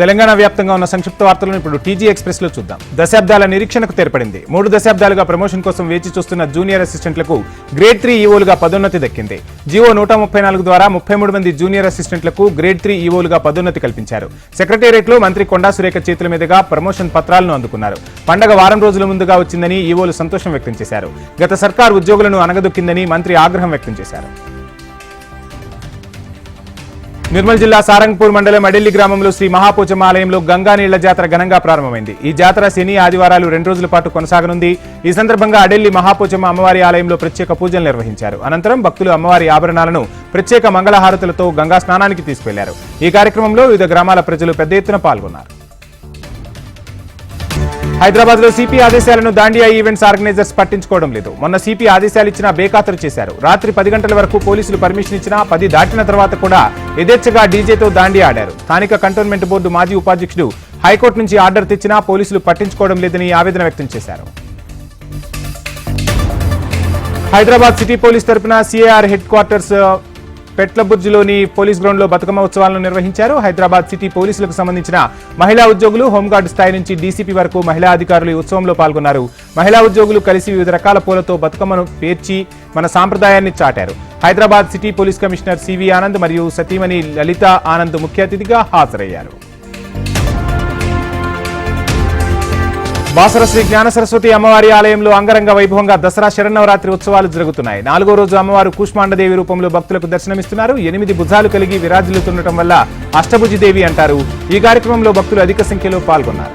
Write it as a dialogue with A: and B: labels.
A: తెలంగాణ వ్యాప్తంగా ఉన్న సంక్షిప్త వార్తలను ఇప్పుడు టీజీ ఎక్స్ప్రెస్లో చూద్దాం. దశాబ్దాల నిరీక్షణకు తెరపడింది. మూడు దశాబ్దాలుగా ప్రమోషన్ కోసం వేచి చూస్తున్న జూనియర్ అసిస్టెంట్లకు గ్రేడ్ త్రీ ఈవోలుగా పదోన్నతి దక్కింది. జీవో నూట ముప్పై నాలుగు ద్వారా ముప్పై మూడు మంది జూనియర్ అసిస్టెంట్లకు గ్రేడ్ త్రీ ఈవోలుగా పదోన్నతి కల్పించారు. సెక్రటేరియట్లో మంత్రి కొండా సురేఖ చేతుల మీదుగా ప్రమోషన్ పత్రాలను అందుకున్నారు. పండగ వారం రోజుల ముందుగా వచ్చిందని ఈవోలు సంతోషం వ్యక్తం చేశారు. గత సర్కార్ ఉద్యోగులను అనగదొక్కిందని మంత్రి ఆగ్రహం వ్యక్తం చేశారు. నిర్మల్ జిల్లా సారంగపూర్ మండలం అడెల్లి గ్రామంలో శ్రీ మహాపోచమ్మ ఆలయంలో గంగా నీళ్ళ జాతర ఘనంగా ప్రారంభమైంది. ఈ జాతర శని ఆదివారాలు రెండు రోజుల పాటు కొనసాగనుంది. ఈ సందర్భంగా అడెల్లి మహాపోచమ్మ అమ్మవారి ఆలయంలో ప్రత్యేక పూజలు నిర్వహించారు. అనంతరం భక్తులు అమ్మవారి ఆభరణాలను ప్రత్యేక మంగళహారతులతో గంగా స్నానానికి తీసుకెళ్ళారు. ఈ కార్యక్రమంలో వివిధ గ్రామాల ప్రజలు పెద్ద ఎత్తున పాల్గొన్నారు. హైదరాబాద్లో సిపి ఆదేశాలను దాండియా ఈవెంట్స్ ఆర్గనైజర్స్ పట్టించుకోవడం లేదు. మొన్న సిపి ఆదేశాలు ఇచ్చినా బేఖాతరు చేశారు. రాత్రి పది గంటల వరకు పోలీసులు పర్మిషన్ ఇచ్చినా పది దాటిన తర్వాత కూడా యథేచ్ఛగా డీజేతో దాండియా ఆడారు. స్థానిక కంటోన్మెంట్ బోర్డు మాజీ ఉపాధ్యక్షుడు హైకోర్టు నుంచి ఆర్డర్ తెచ్చినా పోలీసులు పట్టించుకోవడం లేదని ఆవేదన వ్యక్తం చేశారు. హైదరాబాద్ సిటీ పోలీస్ తరఫున సిఏఆర్ హెడ్ క్వార్టర్స్ పెట్లబుర్జిలోని పోలీస్ గ్రౌండ్లో బతుకమ్మ ఉత్సవాలను నిర్వహించారు. హైదరాబాద్ సిటీ పోలీసులకు సంబంధించిన మహిళా ఉద్యోగులు హోంగార్డు స్థాయి నుంచి డీసీపీ వరకు మహిళా అధికారులు ఈ ఉత్సవంలో పాల్గొన్నారు. మహిళా ఉద్యోగులు కలిసి వివిధ రకాల పూలతో బతుకమ్మను పేర్చి మన సాంప్రదాయాన్ని చాటారు. Hyderabad city police commissioner CV Anand మరియు సతీమణి లలిత ఆనంద్ ముఖ్య అతిథిగా హాజరయ్యారు. బాసర శ్రీ జ్ఞాన సరస్వతి అమ్మవారి ఆలయంలో అంగరంగ వైభవంగా దసరా శరన్నవరాత్రి ఉత్సవాలు జరుగుతున్నాయి. నాలుగో రోజు అమ్మవారు కూష్మాండదేవి రూపంలో భక్తులకు దర్శనమిస్తున్నారు. ఎనిమిది భుజాలు కలిగి విరాజిల్లుతుండటం వల్ల అష్టభుజి దేవి అంటారు. ఈ కార్యక్రమంలో భక్తులు అధిక సంఖ్యలో పాల్గొన్నారు.